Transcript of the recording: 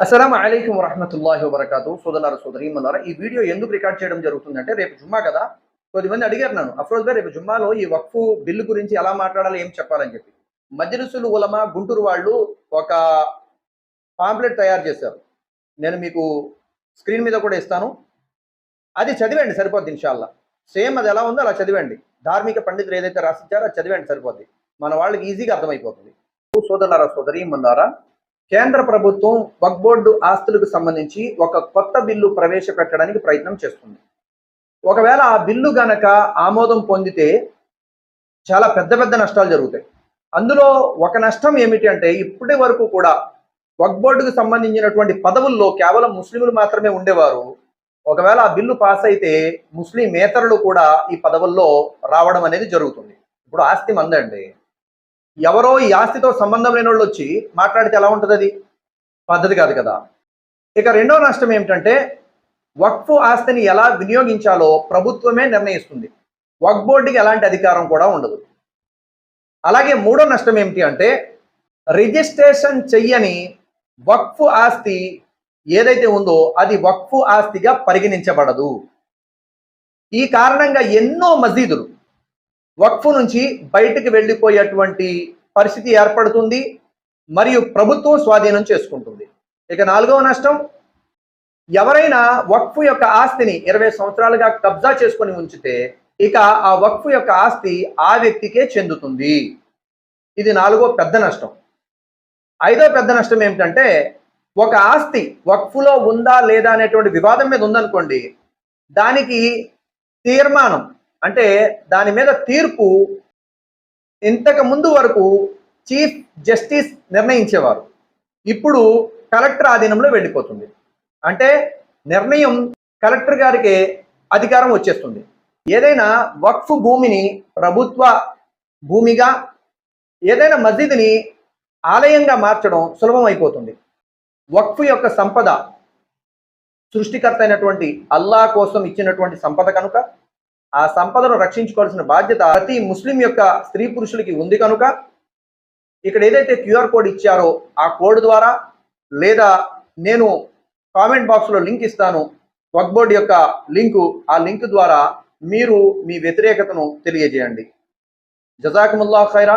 అస్సలం అయికం వరహమతుల్లాహి వబర్కాతు. సోదరులారా సోదరి మన్నారా ఈ వీడియో ఎందుకు రికార్డ్ చేయడం జరుగుతుందంటే రేపు జుమ్మా కదా. కొద్దిమంది అడిగారు నన్ను అఫ్రోజ్ గారు రేపు జుమ్మాలో ఈ వక్ఫ్ బిల్లు గురించి ఎలా మాట్లాడాలి ఏం చెప్పాలని చెప్పి. మజ్లిసులు ఉలమా గుంటూరు వాళ్ళు ఒక పాంప్లెట్ తయారు చేశారు. నేను మీకు స్క్రీన్ మీద కూడా ఇస్తాను. అది చదివండి సరిపోద్ది ఇన్షాల్లా. సేమ్ అది ఎలా ఉందో అలా చదివండి ధార్మిక పండితులు ఏదైతే రాసిచ్చారో అది చదివండి సరిపోద్ది. మన వాళ్ళకి ఈజీగా అర్థమైపోతుంది. సోదరులారా సోదరి మన్నారా కేంద్ర ప్రభుత్వం వక్ బోర్డు ఆస్తులకు సంబంధించి ఒక కొత్త బిల్లు ప్రవేశపెట్టడానికి ప్రయత్నం చేస్తుంది. ఒకవేళ ఆ బిల్లు గనక ఆమోదం పొందితే చాలా పెద్ద పెద్ద నష్టాలు జరుగుతాయి. అందులో ఒక నష్టం ఏమిటి అంటే ఇప్పటి వరకు కూడా వక్ బోర్డుకు సంబంధించినటువంటి పదవుల్లో కేవలం ముస్లింలు మాత్రమే ఉండేవారు. ఒకవేళ ఆ బిల్లు పాస్ అయితే ముస్లిం మేతరులు కూడా ఈ పదవుల్లో రావడం అనేది జరుగుతుంది. ఇప్పుడు ఆస్తి మందండి. ఎవరో ఈ ఆస్తితో సంబంధం లేని వాళ్ళు వచ్చి మాట్లాడితే ఎలా ఉంటుంది అది? పద్ధతి కాదు కదా. ఇక రెండో నష్టం ఏమిటంటే వక్ఫ్ ఆస్తిని ఎలా వినియోగించాలో ప్రభుత్వమే నిర్ణయిస్తుంది. వక్ బోర్డుకి ఎలాంటి అధికారం కూడా ఉండదు. అలాగే మూడో నష్టం ఏమిటి అంటే రిజిస్ట్రేషన్ చెయ్యని వక్ఫ్ ఆస్తి ఏదైతే ఉందో అది వక్ఫ్ ఆస్తిగా పరిగణించబడదు. ఈ కారణంగా ఎన్నో మసీదులు వక్ఫ్ నుంచి బయటకు వెళ్ళిపోయేటువంటి పరిస్థితి ఏర్పడుతుంది మరియు ప్రభుత్వం స్వాధీనం చేసుకుంటుంది. ఇక నాలుగవ నష్టం ఎవరైనా వక్ఫ్ యొక్క ఆస్తిని ఇరవై సంవత్సరాలుగా కబ్జా చేసుకొని ఉంచితే ఇక ఆ వక్ఫ్ యొక్క ఆస్తి ఆ వ్యక్తికే చెందుతుంది. ఇది నాలుగో పెద్ద నష్టం. ఐదో పెద్ద నష్టం ఏమిటంటే ఒక ఆస్తి వక్ఫ్లో ఉందా లేదా అనేటువంటి వివాదం మీద ఉందనుకోండి దానికి తీర్మానం అంటే దాని మీద తీర్పు ఇంతకు ముందు వరకు చీఫ్ జస్టిస్ నిర్ణయించేవారు. ఇప్పుడు కలెక్టర్ ఆధీనంలో వెళ్ళిపోతుంది. అంటే నిర్ణయం కలెక్టర్ గారికి అధికారం వచ్చేస్తుంది. ఏదైనా వక్ఫ్ భూమిని ప్రభుత్వ భూమిగా ఏదైనా మసీదుని ఆలయంగా మార్చడం సులభం అయిపోతుంది వక్ఫ్ యొక్క సంపద సృష్టికర్త అయినటువంటి అల్లా కోసం ఇచ్చినటువంటి సంపద కనుక ఆ సంపదను రక్షించుకోవాల్సిన బాధ్యత ప్రతి ముస్లిం యొక్క స్త్రీ పురుషులకి ఉంది కనుక ఇక్కడ ఏదైతే క్యూఆర్ కోడ్ ఇచ్చారో ఆ కోడ్ ద్వారా లేదా నేను కామెంట్ బాక్స్లో లింక్ ఇస్తాను వక్ బోర్డ్ యొక్క లింకు. ఆ లింక్ ద్వారా మీరు మీ వ్యతిరేకతను తెలియజేయండి. జజాకుముల్లా ఖైరా